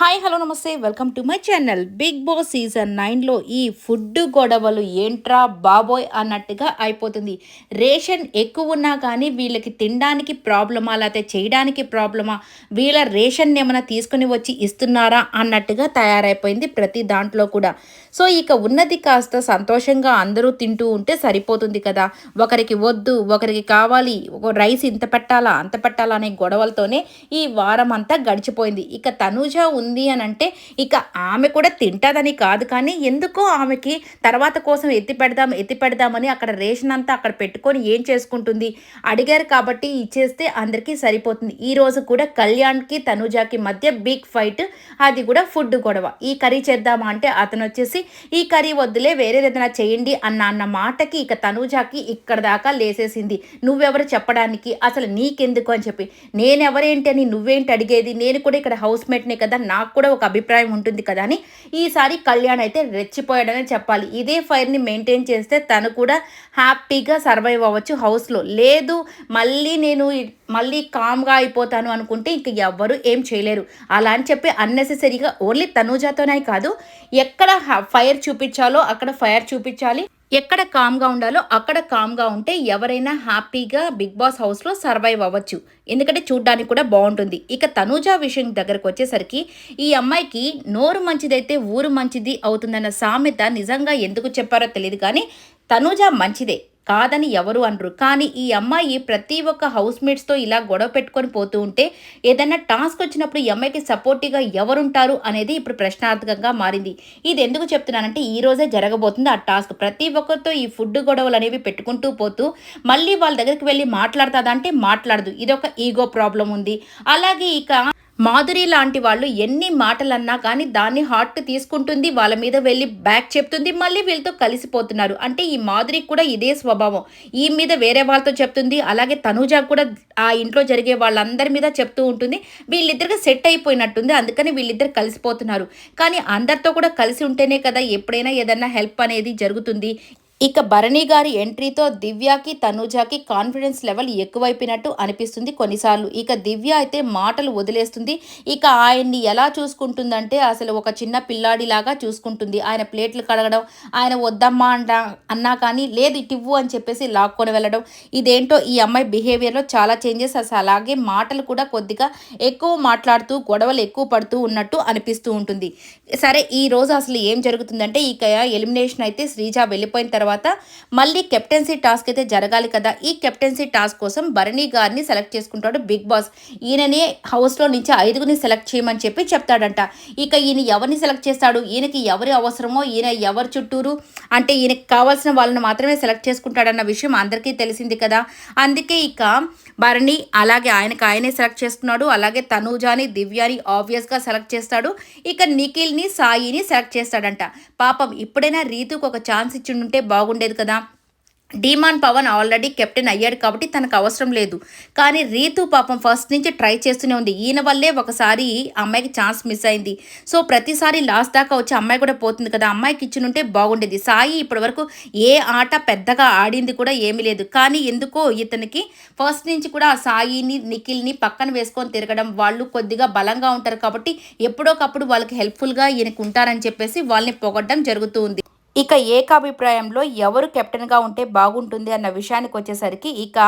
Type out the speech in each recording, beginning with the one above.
Hi hello నమస్తే. Welcome to my channel. Bigg Boss season నైన్లో ఈ ఫుడ్ గొడవలు ఏంట్రా బాబోయ్ అన్నట్టుగా అయిపోతుంది. రేషన్ ఎక్కువ ఉన్నా కానీ వీళ్ళకి తినడానికి ప్రాబ్లమా లేకపోతే చేయడానికి ప్రాబ్లమా వీళ్ళ రేషన్ ఏమైనా తీసుకుని వచ్చి ఇస్తున్నారా అన్నట్టుగా తయారైపోయింది ప్రతి దాంట్లో కూడా. సో ఇక ఉన్నది కాస్త సంతోషంగా అందరూ తింటూ ఉంటే సరిపోతుంది కదా. ఒకరికి వద్దు ఒకరికి కావాలి ఒక రైస్ ఇంత పెట్టాలా అంత పెట్టాలా అనే గొడవలతోనే ఈ వారం అంతా గడిచిపోయింది. ఇక తనూజ ఉంది అని అంటే ఇక ఆమె కూడా తింటుందని కాదు కానీ ఎందుకో ఆమెకి తర్వాత కోసం ఎత్తి పెడదాం ఎత్తి పెడదామని అక్కడ రేషన్ అంతా అక్కడ పెట్టుకొని ఏం చేసుకుంటుంది? అడిగారు కాబట్టి ఇచ్చేస్తే అందరికీ సరిపోతుంది. ఈ రోజు కూడా కళ్యాణ్కి తనుజాకి మధ్య బిగ్ ఫైట్ అది కూడా ఫుడ్ గొడవ. ఈ కర్రీ చేద్దామా అంటే అతను వచ్చేసి ఈ కర్రీ వద్దులే వేరే ఏదైనా చేయండి అన్న అన్న మాటకి ఇక తనుజాకి ఇక్కడ దాకా లేసేసింది. నువ్వెవరు చెప్పడానికి? అసలు నీకెందుకు? అని చెప్పి. నేనెవరేంటి అని నువ్వేంటి అడిగేది? నేను కూడా ఇక్కడ హౌస్ మేట్నే కదా నాకు కూడా ఒక అభిప్రాయం ఉంటుంది కదా అని ఈసారి కళ్యాణ్ అయితే రెచ్చిపోయాడని చెప్పాలి. ఇదే ఫైర్ని మెయింటైన్ చేస్తే తను కూడా హ్యాపీగా సర్వైవ్ అవ్వచ్చు హౌస్లో లేదు మళ్ళీ నేను మళ్ళీ కామ్గా అయిపోతాను అనుకుంటే ఇంక ఎవ్వరు ఏం చేయలేరు. అలా అని చెప్పి అన్నెసెసరీగా ఓన్లీ తనూజాతోనే కాదు ఎక్కడ ఫైర్ చూపించాలో అక్కడ ఫైర్ చూపించాలి. ఎక్కడ కామ్గా ఉండాలో అక్కడ కామ్గా ఉంటే ఎవరైనా హ్యాపీగా బిగ్ బాస్ హౌస్లో సర్వైవ్ అవ్వచ్చు. ఎందుకంటే చూడ్డానికి కూడా బాగుంటుంది. ఇక తనూజ విషయం దగ్గరకు వచ్చేసరికి ఈ అమ్మాయికి నోరు మంచిదైతే ఊరు మంచిది అవుతుందన్న సామెత నిజంగా ఎందుకు చెప్పారో తెలియదు కానీ తనూజ మంచిదే. కాదని ఎవరు అనరు. కానీ ఈ అమ్మాయి ప్రతి ఒక్క హౌస్మేట్స్తో ఇలా గొడవ పెట్టుకొని పోతూ ఉంటే ఏదైనా టాస్క్ వచ్చినప్పుడు ఈ అమ్మాయికి సపోర్టివ్గా ఎవరుంటారు అనేది ఇప్పుడు ప్రశ్నార్థకంగా మారింది. ఇది ఎందుకు చెప్తున్నానంటే ఈ రోజే జరగబోతుంది ఆ టాస్క్ ప్రతి ఒక్కరితో ఈ ఫుడ్ గొడవలు అనేవి పెట్టుకుంటూ పోతూ మళ్ళీ వాళ్ళ దగ్గరికి వెళ్ళి మాట్లాడుతుందంటే మాట్లాడదు. ఇదొక ఈగో ప్రాబ్లం ఉంది. అలాగే ఇక మాధురి లాంటి వాళ్ళు ఎన్ని మాటలన్నా కానీ దాన్ని హార్ట్ తీసుకుంటుంది వాళ్ళ మీద వెళ్ళి బ్యాక్ చెప్తుంది మళ్ళీ వీళ్ళతో కలిసిపోతున్నారు. అంటే ఈ మాధురికి కూడా ఇదే స్వభావం. ఈ మీద వేరే వాళ్ళతో చెప్తుంది అలాగే తనూజ కూడా ఆ ఇంట్లో జరిగే వాళ్ళందరి మీద చెప్తూ ఉంటుంది. వీళ్ళిద్దరికి సెట్ అయిపోయినట్టుంది అందుకని వీళ్ళిద్దరు కలిసిపోతున్నారు. కానీ అందరితో కూడా కలిసి ఉంటేనే కదా ఎప్పుడైనా ఏదన్నా హెల్ప్ అనేది జరుగుతుంది. ఇక భరణి గారి ఎంట్రీతో దివ్యకి తనుజాకి కాన్ఫిడెన్స్ లెవెల్ ఎక్కువైపోయినట్టు అనిపిస్తుంది కొన్నిసార్లు. ఇక దివ్య అయితే మాటలు వదిలేస్తుంది. ఇక ఆయన్ని ఎలా చూసుకుంటుందంటే అసలు ఒక చిన్న పిల్లాడిలాగా చూసుకుంటుంది. ఆయన ప్లేట్లు కడగడం ఆయన వద్దమ్మా అంట అన్నా కానీ లేదు ఇటివ్వు అని చెప్పేసి లాక్కొని వెళ్ళడం. ఇదేంటో ఈ అమ్మాయి బిహేవియర్లో చాలా చేంజెస్ అసలు అలాగే మాటలు కూడా కొద్దిగా ఎక్కువ మాట్లాడుతూ గొడవలు ఎక్కువ పడుతూ ఉన్నట్టు అనిపిస్తూ ఉంటుంది. సరే ఈ రోజు అసలు ఏం జరుగుతుందంటే ఇక ఎలిమినేషన్ అయితే శ్రీజ వెళ్ళిపోయిన తర్వాత తర్వాత మళ్ళీ కెప్టెన్సీ టాస్క్ అయితే జరగాలి కదా. ఈ కెప్టెన్సీ టాస్క్ కోసం భరణి గారిని సెలెక్ట్ చేసుకుంటాడు బిగ్ బాస్. ఈయననే హౌస్లో నుంచి ఐదుగురిని సెలెక్ట్ చేయమని చెప్పి చెప్తాడంట. ఇక ఈయన ఎవరిని సెలెక్ట్ చేస్తాడు? ఈయనకి ఎవరి అవసరమో ఈయన ఎవరి చుట్టూరు? అంటే ఈయనకి కావాల్సిన వాళ్ళని మాత్రమే సెలెక్ట్ చేసుకుంటాడన్న విషయం అందరికీ తెలిసింది కదా. అందుకే ఇక భరణి అలాగే ఆయనకు ఆయనే సెలెక్ట్ చేసుకున్నాడు అలాగే తనూజాని దివ్యాని ఆబ్వియస్గా సెలెక్ట్ చేస్తాడు. ఇక నిఖిల్ని సాయిని సెలెక్ట్ చేస్తాడంట. పాపం ఇప్పుడైనా రీతుకు ఒక ఛాన్స్ ఇచ్చిండుంటే బాగుండేది కదా. డీమాన్ పవన్ ఆల్రెడీ కెప్టెన్ అయ్యాడు కాబట్టి తనకు అవసరం లేదు. కానీ రీతు పాపం ఫస్ట్ నుంచి ట్రై చేస్తూనే ఉంది. ఈయన వల్లే ఒకసారి అమ్మాయికి ఛాన్స్ మిస్ అయింది. సో ప్రతిసారి లాస్ట్ దాకా వచ్చి అమ్మాయి కూడా పోతుంది కదా. అమ్మాయికి ఇచ్చినుంటే బాగుండేది. సాయి ఇప్పటి వరకు ఏ ఆట పెద్దగా ఆడింది కూడా ఏమీ లేదు. కానీ ఎందుకో ఇతనికి ఫస్ట్ నుంచి కూడా ఆ సాయిని నిఖిల్ని పక్కన వేసుకొని తిరగడం వాళ్ళు కొద్దిగా బలంగా ఉంటారు కాబట్టి ఎప్పుడోకప్పుడు వాళ్ళకి హెల్ప్ఫుల్గా ఈయనకు ఉంటారని చెప్పేసి వాళ్ళని పొగడ్డం జరుగుతూ ఉంది. ఇక ఏకాభిప్రాయంలో ఎవరు కెప్టెన్గా ఉంటే బాగుంటుంది అన్న విషయానికి వచ్చేసరికి ఇక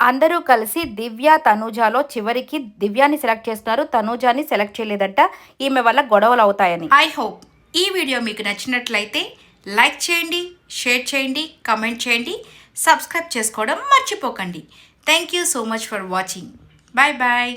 అందరూ కలిసి దివ్య తనూజాలో చివరికి దివ్యాని సెలెక్ట్ చేస్తున్నారు. తనూజాని సెలెక్ట్ చేయలేదంట. ఈమె వల్ల గొడవలు అవుతాయని. ఐ హోప్ ఈ వీడియో మీకు నచ్చినట్లయితే లైక్ చేయండి షేర్ చేయండి కమెంట్ చేయండి సబ్స్క్రైబ్ చేసుకోవడం మర్చిపోకండి. Thank you so much for watching. Bye bye